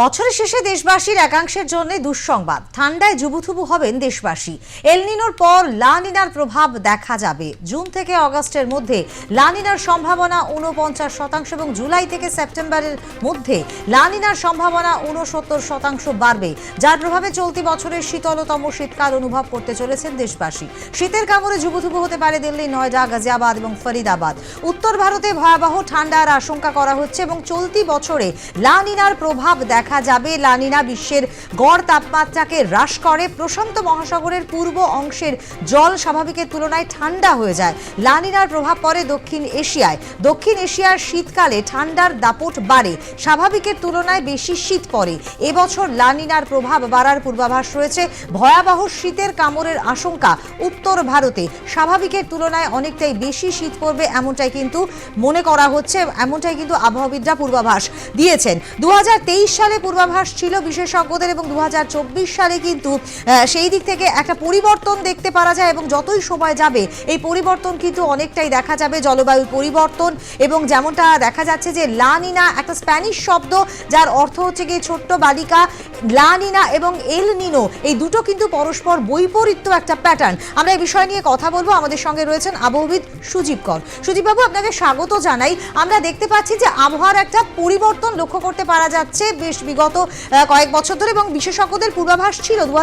বছরের শেষে দেশবাসীর একাংশের জন্য দুঃসংবাদ। ঠান্ডায় জুবুথুবু হবেন দেশবাসী। এলনিনোর পর লানিনার প্রভাব দেখা যাবে। জুন থেকে অগস্টের মধ্যে লানিনার সম্ভাবনা উনপঞ্চাশ শতাংশ এবং জুলাই থেকে সেপ্টেম্বরের মধ্যে লানিনার সম্ভাবনা উনসত্তর শতাংশ বাড়বে। যার প্রভাবে চলতি বছরের শীতলতম শীতকাল অনুভব করতে চলেছেন দেশবাসী। শীতের কামড়ে জুবুথুবু হতে পারে দিল্লি, নয়ডা, গাজিয়াবাদ এবং ফরিদাবাদ। উত্তর ভারতে ভয়াবহ ঠান্ডার আশঙ্কা করা হচ্ছে এবং চলতি বছরে লানিনার প্রভাব দেখা যাবে। লানিনা বিশ্বের গড় তাপমাত্রাকে হ্রাস করে। প্রশান্ত মহাসাগরের পূর্ব অংশের জল স্বাভাবিকের তুলনায় ঠান্ডা হয়ে যায়। লানিনার প্রভাব পড়ে দক্ষিণ এশিয়ায়। দক্ষিণ এশিয়ার শীতকালে ঠান্ডার দাপট বাড়ে। স্বাভাবিকের তুলনায় বেশি শীত পড়ে। এবছর লানিনার প্রভাব বাড়ার পূর্বাভাস রয়েছে। ভয়াবহ শীতের কামড়ের আশঙ্কা উত্তর ভারতে। স্বাভাবিকের তুলনায় অনেকটাই বেশি শীত পড়বে এমনটাই কিন্তু মনে করা হচ্ছে। এমনটাই কিন্তু আবহাওয়াবিদরা পূর্বাভাস দিয়েছেন। দু হাজার তেইশ সালে পূর্বাভাস ছিল বিশেষজ্ঞদের এবং দু হাজার চব্বিশ সালে কিন্তু সেই দিক থেকে একটা পরিবর্তন দেখতে পারা যায় এবং যতই সময় যাবে, এই পরিবর্তন কিন্তু অনেকটাই দেখা যাবে জলবায়ুর পরিবর্তন এবং যেমনটা দেখা যাচ্ছে যে লানিনা একটা স্প্যানিশ শব্দ, যার অর্থ হচ্ছে গিয়ে ছোট্ট বালিকা। লানিনা এবং এল নিনো, এই দুটো কিন্তু পরস্পর বৈপরীত্য একটা প্যাটার্ন আমরা এই বিষয় নিয়ে কথা বলব। আমাদের সঙ্গে রয়েছেন আবহবিদ সুজীব কর। সুজীববাবু, আপনাকে স্বাগত জানাই। আমরা দেখতে পাচ্ছি যে আবহাওয়ার একটা পরিবর্তন লক্ষ্য করতে পারা যাচ্ছে। বেশ বিগত কয়েক বছর ধরে এবং বিশেষজ্ঞদের পূর্বাভাস ছিল দু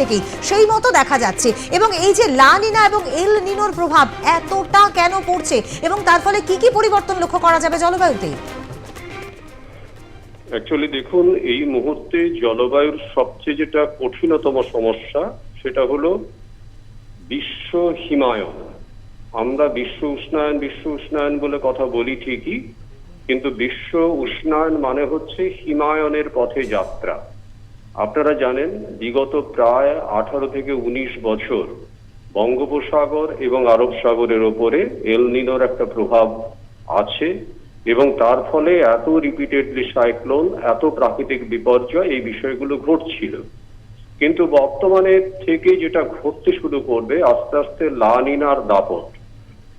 থেকেই। সেই মতো দেখা যাচ্ছে। এবং এই যে লানিনা এবং এল নিনোর প্রভাব এতটা কেন পড়ছে? এবং তার ফলে কি কি পরিবর্তন লক্ষ্য করা যাবে জলবায়ুতে? অ্যাকচুয়ালি দেখুন, এই মুহূর্তে জলবায়ুর সবচেয়ে যেটা কঠিনতম সমস্যা, সেটা হলো বিশ্ব হিমায়ন। আমরা বিশ্ব উষ্ণায়ন বিশ্ব উষ্ণায়ন বলে কথা বলি ঠিকই কিন্তু বিশ্ব উষ্ণায়ন মানে হচ্ছে হিমায়নের পথে যাত্রা। আপনারা জানেন, বিগত প্রায় আঠারো থেকে উনিশ বছর বঙ্গোপসাগর এবং আরব সাগরের ওপরে এলনিনোর একটা প্রভাব আছে এবং তার ফলে এত রিপিটেডলি সাইক্লোন এত প্রাকৃতিক বিপর্যয় এই বিষয়গুলো ঘটছিল। কিন্তু বর্তমানে থেকে যেটা ঘটতে শুরু করবে, আস্তে আস্তে লানিনার দাপট।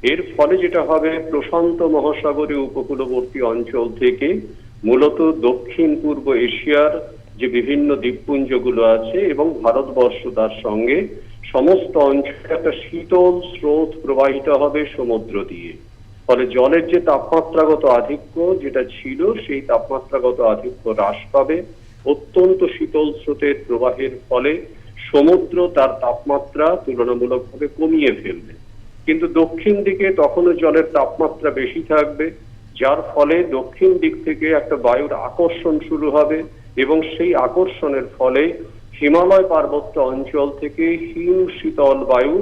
এর ফলে যেটা হবে, প্রশান্ত মহাসাগরীয় উপকূলবর্তী অঞ্চল থেকে মূলত দক্ষিণ পূর্ব এশিয়ার যে বিভিন্ন দ্বীপপুঞ্জগুলো আছে এবং ভারতবর্ষ তার সঙ্গে সমস্ত অঞ্চলে একটা শীতল স্রোত প্রবাহিত হবে সমুদ্র দিয়ে। ফলে জলের যে তাপমাত্রাগত আধিক্য যেটা ছিল, সেই তাপমাত্রাগত আধিক্য হ্রাস পাবে। অত্যন্ত শীতল স্রোতের প্রবাহের ফলে সমুদ্র তার তাপমাত্রা তুলনামূলকভাবে কমিয়ে ফেলবে। কিন্তু দক্ষিণ দিকে তখনও জলের তাপমাত্রা বেশি থাকবে, যার ফলে দক্ষিণ দিক থেকে একটা বায়ুর আকর্ষণ শুরু হবে এবং সেই আকর্ষণের ফলে হিমালয় পার্বত্য অঞ্চল থেকে হিম শীতল বায়ু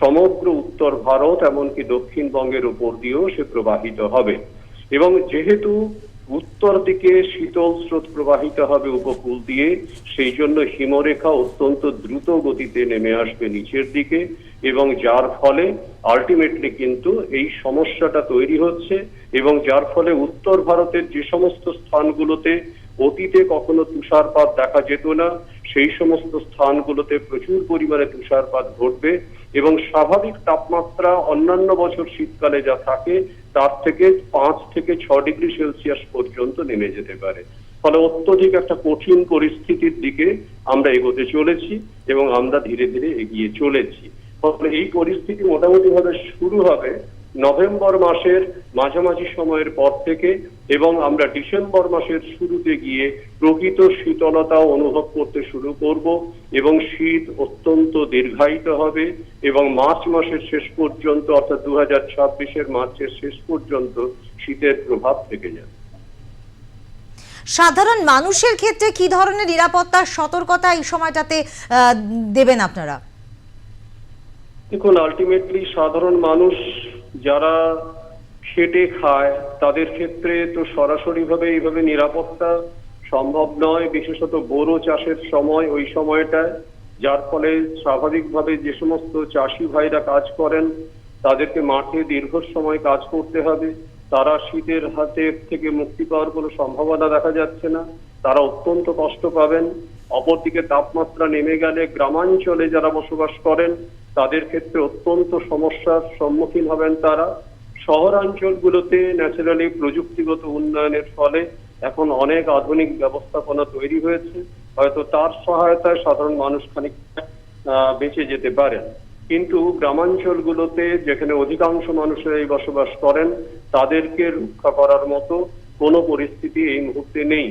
সমগ্র উত্তর ভারত, এমনকি দক্ষিণবঙ্গের উপর দিয়েও সে প্রবাহিত হবে। এবং যেহেতু উত্তর দিকে শীতল স্রোত প্রবাহিত হবে উপকূল দিয়ে, সেই জন্য হিমরেখা অত্যন্ত দ্রুত গতিতে নেমে আসবে নিচের দিকে এবং যার ফলে আলটিমেটলি কিন্তু এই সমস্যাটা তৈরি হচ্ছে এবং যার ফলে উত্তর ভারতের যে সমস্ত স্থানগুলোতে অতীতে কখনো তুষারপাত দেখা যেত না, সেই সমস্ত স্থানগুলোতে প্রচুর পরিমাণে তুষারপাত ঘটবে এবং স্বাভাবিক তাপমাত্রা অন্যান্য বছর শীতকালে যা থাকে, তার থেকে পাঁচ থেকে ছ ডিগ্রি সেলসিয়াস পর্যন্ত নেমে যেতে পারে। ফলে অত্যধিক একটা কঠিন পরিস্থিতির দিকে আমরা এগোতে চলেছি এবং আমরা ধীরে ধীরে এগিয়ে চলেছি। ফলে এই পরিস্থিতি মোটামুটি ভাবে শুরু হবে নভেম্বর মাসের মাঝামাঝি সময়ের পর থেকে এবং আমরা ডিসেম্বর মাসের শুরুতে গিয়ে প্রকৃত শীতলতা অনুভব করতে শুরু করব এবং শীত অত্যন্ত দীর্ঘায়িত হবে এবং মার্চ মাসের শেষ পর্যন্ত অর্থাৎ দু হাজার ছাব্বিশের মার্চের শেষ পর্যন্ত শীতের প্রভাব থেকে যাবে। সাধারণ মানুষের ক্ষেত্রে কি ধরনের নিরাপত্তা সতর্কতা এই সময়টাতে দেবেন আপনারা? দেখুন আলটিমেটলি সাধারণ মানুষ যারা খেটে খায়, তাদের ক্ষেত্রে তো সরাসরি ভাবে এইভাবে নিরাপত্তা সম্ভব নয়, বিশেষত বোরো চাষের সময়, ওই সময়টায়। যার ফলে স্বাভাবিকভাবে যে সমস্ত চাষি ভাইরা কাজ করেন, তাদেরকে মাঠে দীর্ঘ সময় কাজ করতে হবে। তারা শীতের হাতে থেকে মুক্তি পাওয়ার কোনো সম্ভাবনা দেখা যাচ্ছে না। তারা অত্যন্ত কষ্ট পাবেন। অপরদিকে তাপমাত্রা নেমে গেলে গ্রামাঞ্চলে যারা বসবাস করেন তাদের ক্ষেত্রে অত্যন্ত সমস্যার সম্মুখীন হবেন তারা। শহরাঞ্চলগুলোতে ন্যাচারালি প্রযুক্তিগত উন্নয়নের ফলে এখন অনেক আধুনিক ব্যবস্থাপনা তৈরি হয়েছে। হয়তো তার সহায়তায় সাধারণ মানুষ খানিকটা বেঁচে যেতে পারেন কিন্তু গ্রামাঞ্চলগুলোতে যেখানে অধিকাংশ মানুষেরাই বসবাস করেন, তাদেরকে রক্ষা করার মতো কোনো পরিস্থিতি এই মুহূর্তে নেই।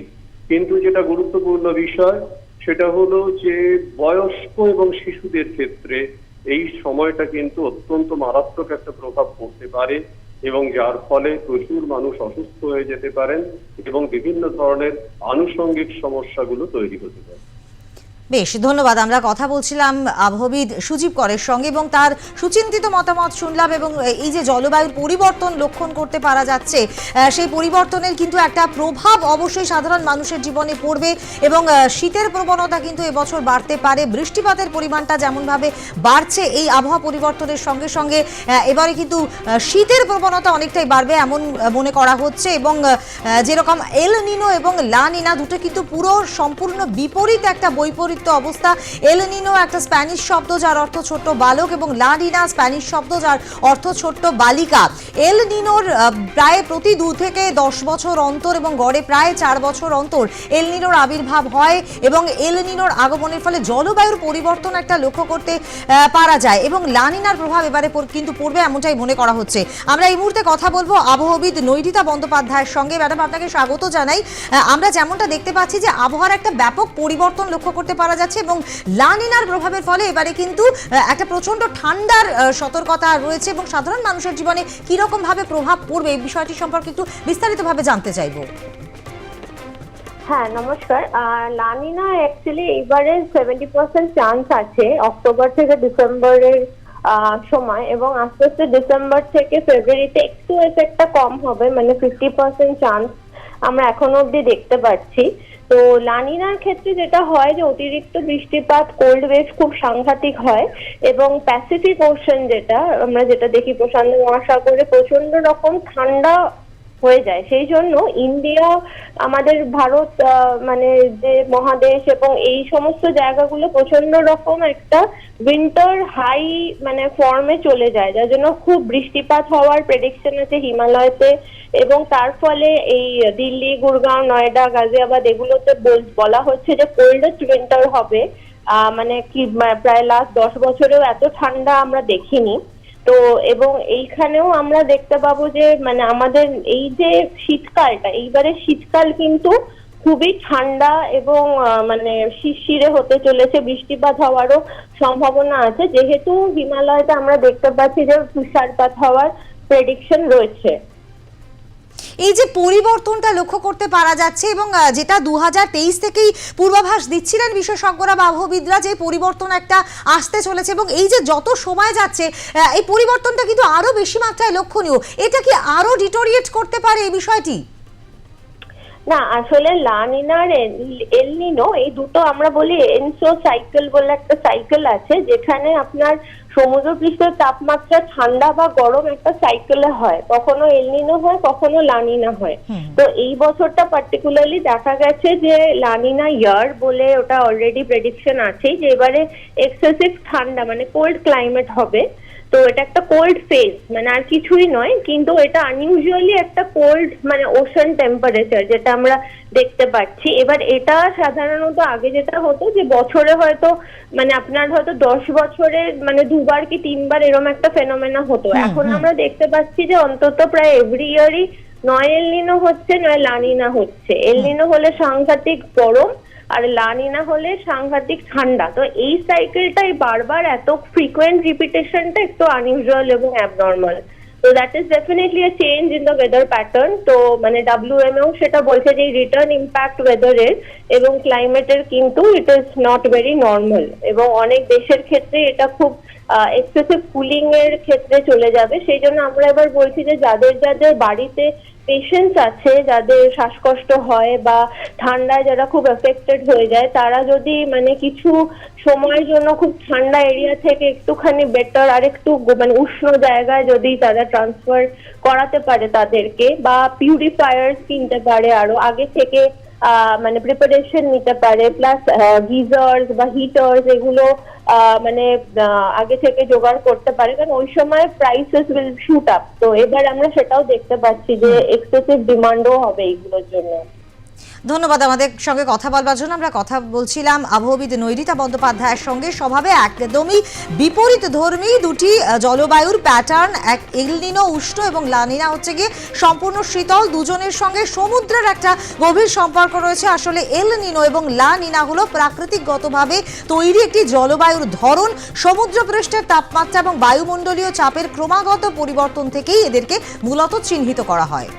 কিন্তু যেটা গুরুত্বপূর্ণ বিষয়, সেটা হলো যে বয়স্ক এবং শিশুদের ক্ষেত্রে এই সময়টা কিন্তু অত্যন্ত মারাত্মক একটা প্রভাব পড়তে পারে এবং যার ফলে প্রচুর মানুষ অসুস্থ হয়ে যেতে পারেন এবং বিভিন্ন ধরনের আনুষঙ্গিক সমস্যাগুলো তৈরি হতে পারে। বেশ, ধন্যবাদ। আমরা কথা বলছিলাম আবহবিদ সুজীব করের সঙ্গে এবং তার সুচিন্তিত মতামত শুনলাম এবং এই যে জলবায়ুর পরিবর্তন লক্ষণ করতে পারা যাচ্ছে সেই পরিবর্তনের কিন্তু একটা প্রভাব অবশ্যই সাধারণ মানুষের জীবনে পড়বে এবং শীতের প্রবণতা কিন্তু এবছর বাড়তে পারে। বৃষ্টিপাতের পরিমাণটা যেমনভাবে বাড়ছে, এই আবহাওয়া পরিবর্তনের সঙ্গে সঙ্গে এবারে কিন্তু শীতের প্রবণতা অনেকটাই বাড়বে এমন মনে করা হচ্ছে এবং যেরকম এল নিনো এবং লা নিনা দুটো কিন্তু পুরো সম্পূর্ণ বিপরীত একটা বৈপরীত্য অবস্থা। এলেনিনো একটা স্প্যানিশ শব্দ, যার অর্থ ছোট্ট বালক, এবং লাডিনা স্প্যানিশ শব্দ, যার অর্থ ছোট্ট বালিকা। এল নিনোর প্রায় প্রতি দু থেকে দশ বছর অন্তর এবং গড়ে প্রায় চার বছর অন্তর এল নিনোর আবির্ভাব হয় এবং এল নিনোর আগমনের ফলে জলবায়ুর পরিবর্তন একটা লক্ষ্য করতে পারা যায় এবং লানিনার প্রভাব এবারে কিন্তু পড়বে এমনটাই মনে করা হচ্ছে। আমরা এই মুহূর্তে কথা বলব আবহবিদ নৈরিতা বন্দ্যোপাধ্যায়ের সঙ্গে। ম্যাডাম, আপনাকে স্বাগত জানাই। আমরা যেমনটা দেখতে পাচ্ছি যে আবহাওয়ার একটা ব্যাপক পরিবর্তন লক্ষ্য করতে পারা যাচ্ছে এবং লানিনার প্রভাবের ফলে এবারে কিন্তু একটা প্রচণ্ড ঠান্ডার সতর্কতা রয়েছে এবং সাধারণ মানুষের জীবনে কীরকম ভাবে প্রভাব পড়বে এই বিষয়টি সম্পর্কে একটু বিস্তারিতভাবে জানতে চাইব। হ্যাঁ নমস্কার। লানিনা অ্যাকচুয়ালি এইবারে সেভেন্টি পার্সেন্ট চান্স আছে অক্টোবর থেকে ডিসেম্বরের সময় এবং আস্তে আস্তে ডিসেম্বর থেকে ফেব্রুয়ারিতে একটু এফেক্টটা কম হবে মানে ফিফটি পার্সেন্ট চান্স আমরা এখনও অব্দি দেখতে পাচ্ছি। তো লানিনার ক্ষেত্রে যেটা হয় যে অতিরিক্ত বৃষ্টিপাত কোল্ড ওয়েভ খুব সাংঘাতিক হয় এবং প্যাসিফিক ওশন যেটা, আমরা যেটা দেখি প্রশান্ত মহাসাগরে প্রচণ্ড রকম ঠান্ডা হয়ে যায়। সেই জন্য ইন্ডিয়া, আমাদের ভারত মানে যে মহাদেশ এবং এই সমস্ত জায়গাগুলো প্রচণ্ড রকম একটা উইন্টার হাই মানে ফর্মে চলে যায়। যার জন্য খুব বৃষ্টিপাত হওয়ার প্রেডিকশন আছে হিমালয়তে এবং তার ফলে এই দিল্লি, গুরগাঁও, নয়ডা, গাজিয়াবাদ এগুলোতে বল- বলা হচ্ছে যে কোল্ডেস্ট উইন্টার হবে। মানে কি, প্রায় লাস্ট দশ বছরেও এত ঠান্ডা আমরা দেখিনি। তো এবং এইখানেও আমরা দেখতে পাবো যে মানে আমাদের এই যে শীতকালটা এইবারে শীতকাল কিন্তু খুবই ঠান্ডা এবং মানে শিরশিরে হতে চলেছে, বৃষ্টিপাত হওয়ারও সম্ভাবনা আছে। যেহেতু হিমালয়তে আমরা দেখতে পাচ্ছি যে তুষারপাত হওয়ার প্রেডিকশন রয়েছে। এই যে পরিবর্তনটা লক্ষ্য করতে পারা যাচ্ছে এবং যেটা দু হাজার তেইশ থেকেই পূর্বাভাস দিচ্ছিলেন বিশেষজ্ঞরা বা আবহবিদরা যে পরিবর্তন একটা আসতে চলেছে এবং এই যে যত সময় যাচ্ছে এই পরিবর্তনটা কিন্তু আরও বেশি মাত্রায় লক্ষণীয়। এটা কি আরও ডিটোরিয়েট করতে পারে এই বিষয়টি? না আসলে লানিনার এলনিনো এই দুটো আমরা বলি এনসো সাইকেল বলে একটা সাইকেল আছে যেখানে আপনার সমুদ্রপৃষ্ঠের তাপমাত্রা ঠান্ডা বা গরম একটা সাইকেলে হয় কখনো এলনিনো হয় কখনো লানিনা হয়। তো এই বছরটা পার্টিকুলারলি দেখা গেছে যে লানিনা ইয়ার বলে ওটা অলরেডি প্রেডিকশন আছেই যে এবারে এক্সেসিভ ঠান্ডা মানে কোল্ড ক্লাইমেট হবে। তো এটা একটা কোল্ড ফেজ মানে আর কিছুই নয় কিন্তু এটা আনইউজুয়ালি একটা কোল্ড মানে ওশান টেম্পারেচার যেটা আমরা দেখতে পাচ্ছি। এবার এটা সাধারণত আগে যেটা হতো যে বছরে হয়তো মানে আপনার হয়তো দশ বছরে মানে দুবার কি তিনবার এরকম একটা ফেনোমেনা হতো। এখন আমরা দেখতে পাচ্ছি যে অন্তত প্রায় এভরি ইয়ারই নয় এলনিনো হচ্ছে নয় লানিনা হচ্ছে। এলনিনো হলে সাংঘাতিক গরম আর লানিনা হলে সাংঘাতিক ঠান্ডা। তো এই সাইকেলটাই বারবার এত ফ্রিকোয়েন্ট রিপিটেশনটা একটু আনইউজুয়াল এবং অ্যাবনর্মাল তো that is definitely change in the weather pattern তো মানে ডাব্লিউএমও সেটা বলছে যে রিটার্ন ইম্প্যাক্ট ওয়েদারের এবং ক্লাইমেটের কিন্তু it is not very normal এবং অনেক দেশের ক্ষেত্রে এটা খুব এক্সেসিভ কুলিং এর ক্ষেত্রে চলে যাবে। সেই জন্য আমরা এবার বলছি যে যাদের যাদের বাড়িতে পেশেন্টস আছে, যাদের শ্বাসকষ্ট হয় বা ঠান্ডায় যারা খুব এফেক্টেড হয়ে যায়, তারা যদি মানে কিছু সময়ের জন্য খুব ঠান্ডা এরিয়া থেকে একটুখানি বেটার আর একটু মানে উষ্ণ জায়গায় যদি তারা ট্রান্সফার করাতে পারে তাদেরকে বা পিউরিফায়ার্স কিনতে পারে আরও। আগে থেকে মানে প্রিপারেশন নিতে পারে প্লাস গিজার্স বা হিটার্স এগুলো আহ, মানে আগে থেকে জোগাড় করতে পারে। কারণ ওই সময় প্রাইসেস উইল শুট আপ তো এবার আমরা সেটাও দেখতে পাচ্ছি যে এক্সেসিভ ডিমান্ডও হবে এইগুলোর জন্য। ধন্যবাদ আমাদের সঙ্গে কথা বলবার জন্য। আমরা কথা বলছিলাম আবহবিদ নৈরিতা বন্দ্যোপাধ্যায়ের সঙ্গে। স্বভাবে একদমই বিপরীত ধর্মী দুটি জলবায়ুর প্যাটার্ন এক এলনিনো উষ্ণ এবং লানিনা হচ্ছে গিয়ে সম্পূর্ণ শীতল। দুজনের সঙ্গে সমুদ্রের একটা গভীর সম্পর্ক রয়েছে। আসলে এল নিনো এবং লা নিনা হলো প্রাকৃতিকগতভাবে তৈরি একটি জলবায়ুর ধরন। সমুদ্রপৃষ্ঠের তাপমাত্রা এবং বায়ুমণ্ডলীয় চাপের ক্রমাগত পরিবর্তন থেকেই এদেরকে মূলত চিহ্নিত করা হয়।